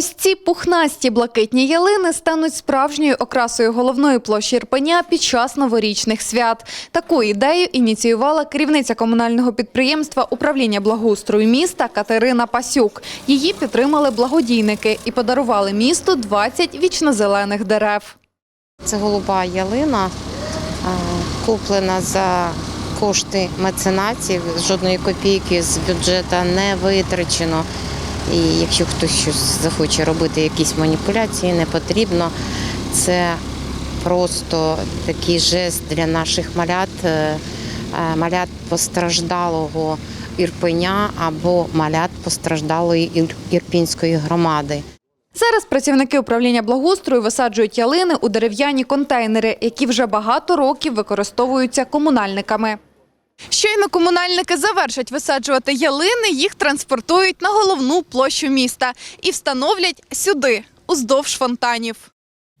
Ось ці пухнасті блакитні ялини стануть справжньою окрасою головної площі Ірпеня під час новорічних свят. Таку ідею ініціювала керівниця комунального підприємства управління благоустрою міста Катерина Пасюк. Її підтримали благодійники і подарували місту 20 вічнозелених дерев. Це голуба ялина, куплена за кошти меценатів. Жодної копійки з бюджету не витрачено. І якщо хтось щось захоче робити, якісь маніпуляції, не потрібно. Це просто такий жест для наших малят, е, е, малят постраждалого Ірпеня або малят постраждалої Ір- Ірпінської громади. Зараз працівники управління благоустрою висаджують ялини у дерев'яні контейнери, які вже багато років використовуються комунальниками. Щойно комунальники завершать висаджувати ялини, їх транспортують на головну площу міста і встановлять сюди, уздовж фонтанів.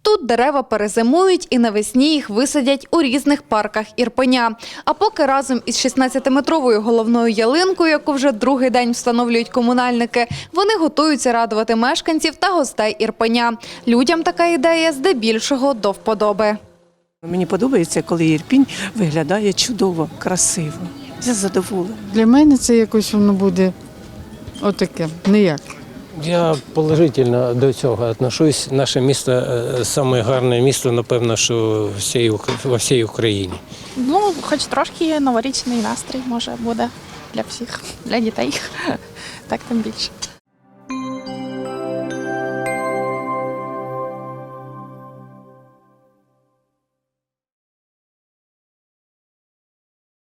Тут дерева перезимують і навесні їх висадять у різних парках Ірпеня. А поки разом із 16-метровою головною ялинкою, яку вже другий день встановлюють комунальники, вони готуються радувати мешканців та гостей Ірпеня. Людям така ідея здебільшого до вподоби. Мені подобається, коли Ірпінь виглядає чудово, красиво. Я задоволена. Для мене це якось воно буде отаке, ніяк. Я положительно до цього отношусь. Наше місто е, саме гарне місто, напевно, що всій, во всій Україні. Ну, хоч трошки новорічний настрій може буде для всіх, для дітей. Так тим більше.